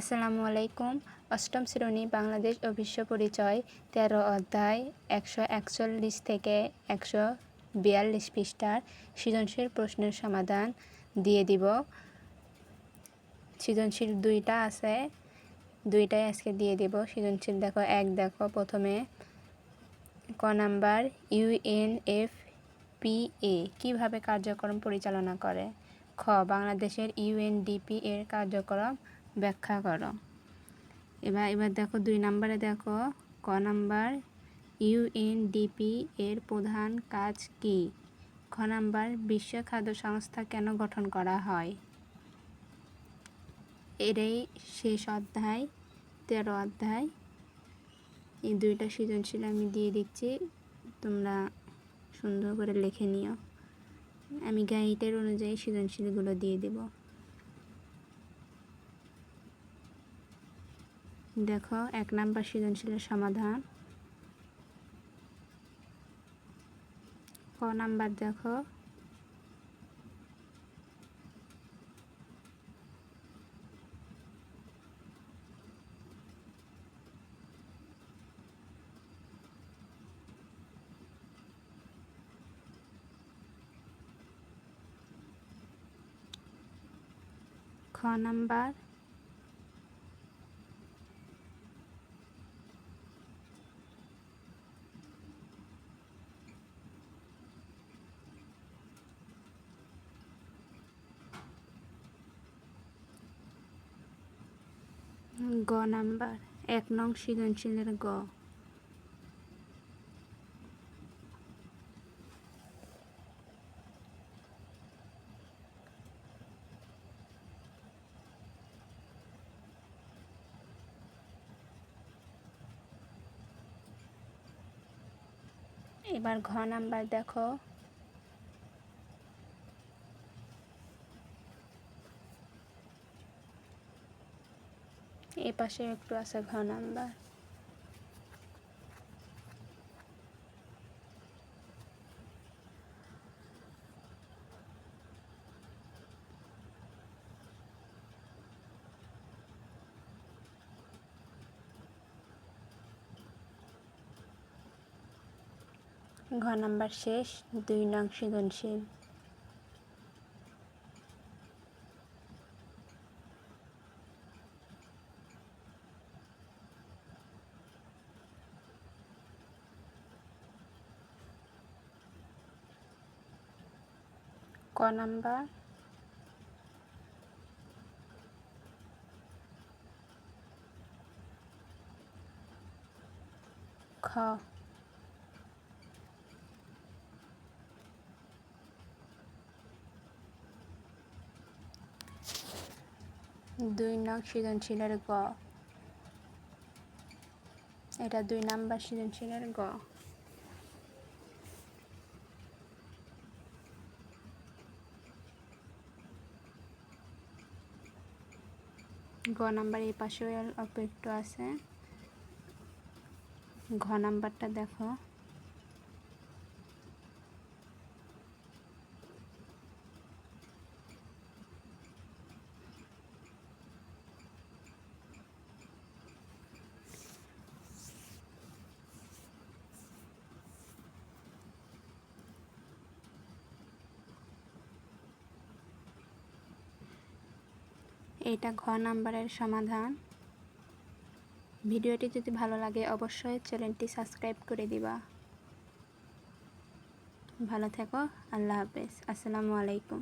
আসসালামু আলাইকুম। অষ্টম শ্রেণি বাংলাদেশ ও বিশ্ব পরিচয়, তেরো অধ্যায়, একশো একচল্লিশ থেকে একশো বিয়াল্লিশ পৃষ্ঠার সৃজনশীল প্রশ্নের সমাধান দিয়ে দিব। সৃজনশীল দুইটা আছে, দুইটাই আজকে দিয়ে দিব। সৃজনশীল দেখো এক, দেখো প্রথমে ক নাম্বার ইউএনএফ পিএ কীভাবে কার্যক্রম পরিচালনা করে? খ, বাংলাদেশের ইউএনডিপি এর কার্যক্রম ব্যাখ্যা করো। এবার এবার দেখো দুই নম্বরে দেখো, ক নাম্বার ইউএনডিপি এর প্রধান কাজ কি? খ নাম্বার, বিশ্ব খাদ্য সংস্থা কেন গঠন করা হয়? এরই শেষ অধ্যায়, তেরো অধ্যায়। এই দুইটা সৃজনশীল আমি দিয়ে দিচ্ছি, তোমরা সুন্দর করে লিখে নিও। আমি গাইডের অনুযায়ী সৃজনশীলগুলো দিয়ে দেবো। দেখো এক নাম্বার সৃজনশীলের সমাধান। ক নাম্বার দেখো। খ নাম্বার। গ নাম্বার এক নং সৃজনশীলের গ। এবার ঘ নাম্বার দেখো। এ পাশে একটু আছে ঘ নাম্বার ঘ নাম্বার শেষ দুই নং সৃজনশীল। ক নাম্বার খ দুই নং সৃজনশীলের গ। এটা দুই নাম্বার সৃজনশীলের গ। গ নাম্বার এই পাশেও অল্প একটু আছে ঘ নাম্বারটা দেখো এটা ঘ নাম্বারের সমাধান। ভিডিওটি যদি ভালো লাগে অবশ্যই চ্যানেলটি সাবস্ক্রাইব করে দিবা। ভালো থেকো, আল্লাহ হাফেজ। আসসালামু আলাইকুম।